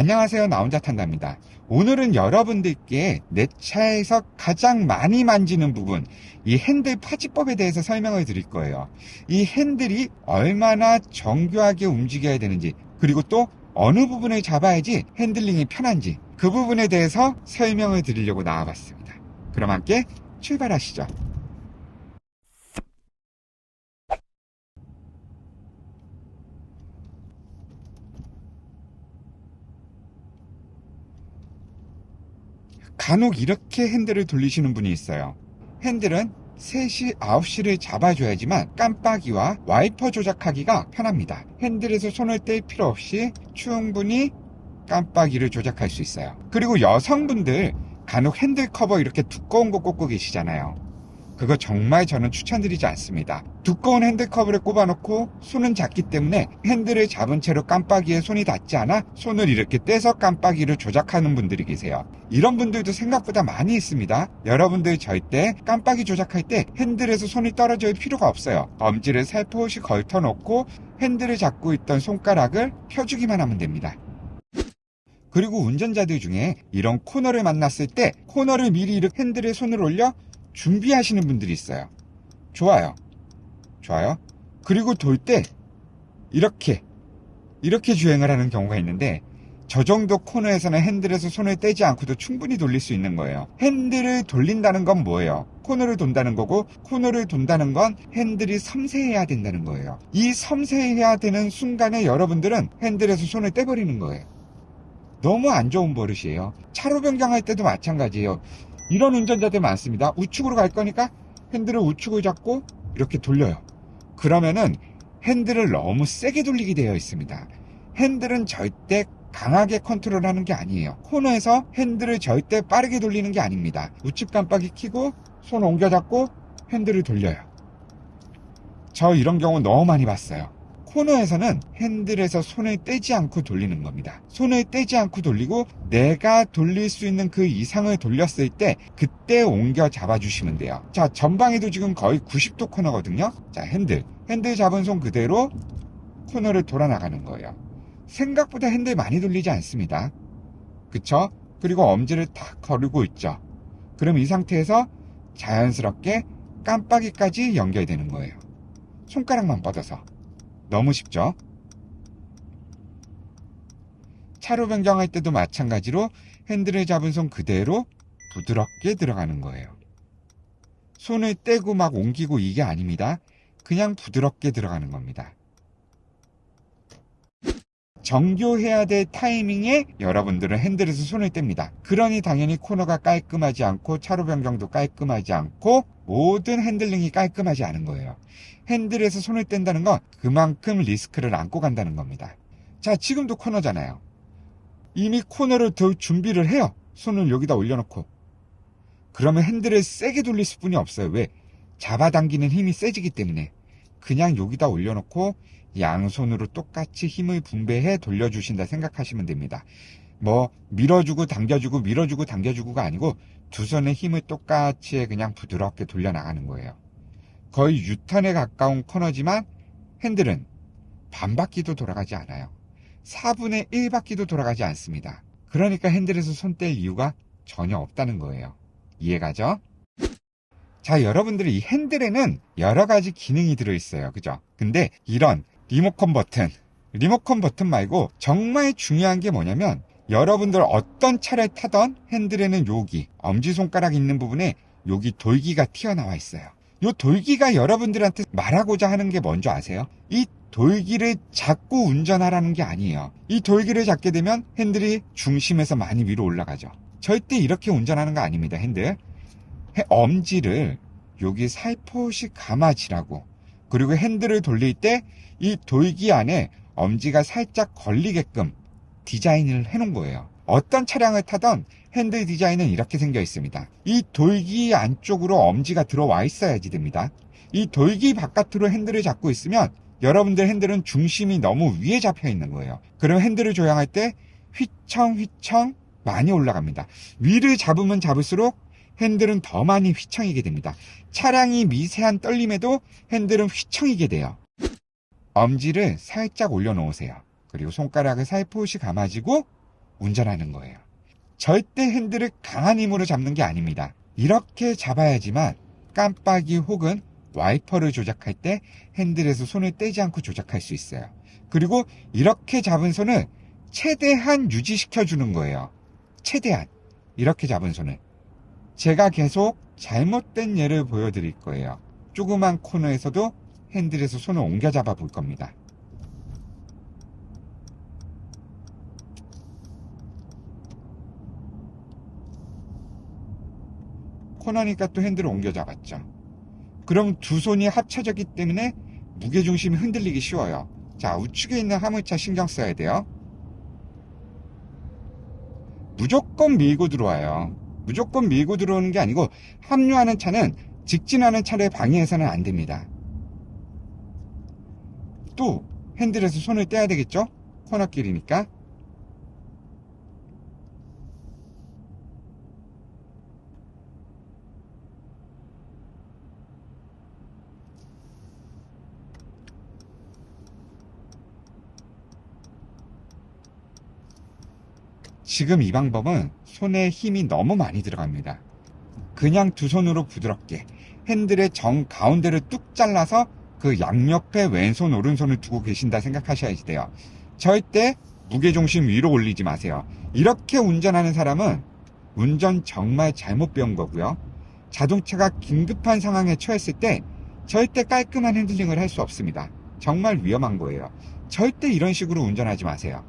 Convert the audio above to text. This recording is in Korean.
안녕하세요. 나 혼자 탄답니다. 오늘은 여러분들께 내 차에서 가장 많이 만지는 부분, 이 핸들 파지법에 대해서 설명을 드릴 거예요. 이 핸들이 얼마나 정교하게 움직여야 되는지, 그리고 또 어느 부분을 잡아야지 핸들링이 편한지, 그 부분에 대해서 설명을 드리려고 나와봤습니다. 그럼 함께 출발하시죠. 간혹 이렇게 핸들을 돌리시는 분이 있어요. 핸들은 3시, 9시를 잡아줘야지만 깜빡이와 와이퍼 조작하기가 편합니다. 핸들에서 손을 뗄 필요 없이 충분히 깜빡이를 조작할 수 있어요. 그리고 여성분들 간혹 핸들 커버 이렇게 두꺼운 거 꽂고 계시잖아요. 그거 정말 저는 추천드리지 않습니다. 두꺼운 핸들 커버를 꼽아놓고 손은 작기 때문에 핸들을 잡은 채로 깜빡이에 손이 닿지 않아 손을 이렇게 떼서 깜빡이를 조작하는 분들이 계세요. 이런 분들도 생각보다 많이 있습니다. 여러분들 절대 깜빡이 조작할 때 핸들에서 손이 떨어질 필요가 없어요. 엄지를 살포시 걸터놓고 핸들을 잡고 있던 손가락을 펴주기만 하면 됩니다. 그리고 운전자들 중에 이런 코너를 만났을 때 코너를 미리 이렇게 핸들에 손을 올려 준비하시는 분들이 있어요. 좋아요. 좋아요. 그리고 돌 때 이렇게 이렇게 주행을 하는 경우가 있는데 저 정도 코너에서는 핸들에서 손을 떼지 않고도 충분히 돌릴 수 있는 거예요. 핸들을 돌린다는 건 뭐예요? 코너를 돈다는 거고 코너를 돈다는 건 핸들이 섬세해야 된다는 거예요. 이 섬세해야 되는 순간에 여러분들은 핸들에서 손을 떼버리는 거예요. 너무 안 좋은 버릇이에요. 차로 변경할 때도 마찬가지예요. 이런 운전자들 많습니다. 우측으로 갈 거니까 핸들을 우측을 잡고 이렇게 돌려요. 그러면은 핸들을 너무 세게 돌리게 되어 있습니다. 핸들은 절대 강하게 컨트롤하는 게 아니에요. 코너에서 핸들을 절대 빠르게 돌리는 게 아닙니다. 우측 깜빡이 켜고 손 옮겨 잡고 핸들을 돌려요. 저 이런 경우 너무 많이 봤어요. 코너에서는 핸들에서 손을 떼지 않고 돌리는 겁니다. 손을 떼지 않고 돌리고 내가 돌릴 수 있는 그 이상을 돌렸을 때 그때 옮겨 잡아주시면 돼요. 자, 전방에도 지금 거의 90도 코너거든요. 자, 핸들. 핸들 잡은 손 그대로 코너를 돌아 나가는 거예요. 생각보다 핸들 많이 돌리지 않습니다. 그쵸? 그리고 엄지를 탁 거르고 있죠. 그럼 이 상태에서 자연스럽게 깜빡이까지 연결되는 거예요. 손가락만 뻗어서. 너무 쉽죠? 차로 변경할 때도 마찬가지로 핸들을 잡은 손 그대로 부드럽게 들어가는 거예요. 손을 떼고 막 옮기고 이게 아닙니다. 그냥 부드럽게 들어가는 겁니다. 정교해야 될 타이밍에 여러분들은 핸들에서 손을 뗍니다. 그러니 당연히 코너가 깔끔하지 않고 차로 변경도 깔끔하지 않고 모든 핸들링이 깔끔하지 않은 거예요. 핸들에서 손을 뗀다는 건 그만큼 리스크를 안고 간다는 겁니다. 자, 지금도 코너잖아요. 이미 코너를 더 준비를 해요. 손을 여기다 올려놓고. 그러면 핸들을 세게 돌릴 수뿐이 없어요. 왜? 잡아당기는 힘이 세지기 때문에. 그냥 여기다 올려놓고 양손으로 똑같이 힘을 분배해 돌려주신다 생각하시면 됩니다. 뭐 밀어주고 당겨주고 밀어주고 당겨주고가 아니고 두 손의 힘을 똑같이 그냥 부드럽게 돌려나가는 거예요. 거의 유턴에 가까운 코너지만 핸들은 반바퀴도 돌아가지 않아요. 4분의 1바퀴도 돌아가지 않습니다. 그러니까 핸들에서 손 뗄 이유가 전혀 없다는 거예요. 이해가죠? 자, 여러분들이 이 핸들에는 여러 가지 기능이 들어있어요. 그죠? 근데 이런 리모컨 버튼, 리모컨 버튼 말고 정말 중요한 게 뭐냐면 여러분들 어떤 차를 타던 핸들에는 여기 엄지손가락 있는 부분에 여기 돌기가 튀어나와 있어요. 이 돌기가 여러분들한테 말하고자 하는 게 뭔지 아세요? 이 돌기를 잡고 운전하라는 게 아니에요. 이 돌기를 잡게 되면 핸들이 중심에서 많이 위로 올라가죠. 절대 이렇게 운전하는 거 아닙니다, 핸들. 엄지를 여기 살포시 감아지라고. 그리고 핸들을 돌릴 때 이 돌기 안에 엄지가 살짝 걸리게끔 디자인을 해놓은 거예요. 어떤 차량을 타던 핸들 디자인은 이렇게 생겨 있습니다. 이 돌기 안쪽으로 엄지가 들어와 있어야지 됩니다. 이 돌기 바깥으로 핸들을 잡고 있으면 여러분들 핸들은 중심이 너무 위에 잡혀 있는 거예요. 그럼 핸들을 조향할 때 휘청휘청 많이 올라갑니다. 위를 잡으면 잡을수록 핸들은 더 많이 휘청이게 됩니다. 차량이 미세한 떨림에도 핸들은 휘청이게 돼요. 엄지를 살짝 올려놓으세요. 그리고 손가락을 살포시 감아지고 운전하는 거예요. 절대 핸들을 강한 힘으로 잡는 게 아닙니다. 이렇게 잡아야지만 깜빡이 혹은 와이퍼를 조작할 때 핸들에서 손을 떼지 않고 조작할 수 있어요. 그리고 이렇게 잡은 손을 최대한 유지시켜 주는 거예요. 최대한. 이렇게 잡은 손을. 제가 계속 잘못된 예를 보여드릴 거예요. 조그만 코너에서도 핸들에서 손을 옮겨 잡아 볼 겁니다. 코너니까 또 핸들을 옮겨 잡았죠. 그럼 두 손이 합쳐졌기 때문에 무게중심이 흔들리기 쉬워요. 자, 우측에 있는 화물차 신경 써야 돼요. 무조건 밀고 들어와요. 무조건 밀고 들어오는 게 아니고 합류하는 차는 직진하는 차를 방해해서는 안 됩니다. 또 핸들에서 손을 떼야 되겠죠? 코너길이니까. 지금 이 방법은 손에 힘이 너무 많이 들어갑니다. 그냥 두 손으로 부드럽게 핸들의 정 가운데를 뚝 잘라서 그 양옆에 왼손 오른손을 두고 계신다 생각하셔야지 돼요. 절대 무게중심 위로 올리지 마세요. 이렇게 운전하는 사람은 운전 정말 잘못 배운 거고요. 자동차가 긴급한 상황에 처했을 때 절대 깔끔한 핸들링을 할 수 없습니다. 정말 위험한 거예요. 절대 이런 식으로 운전하지 마세요.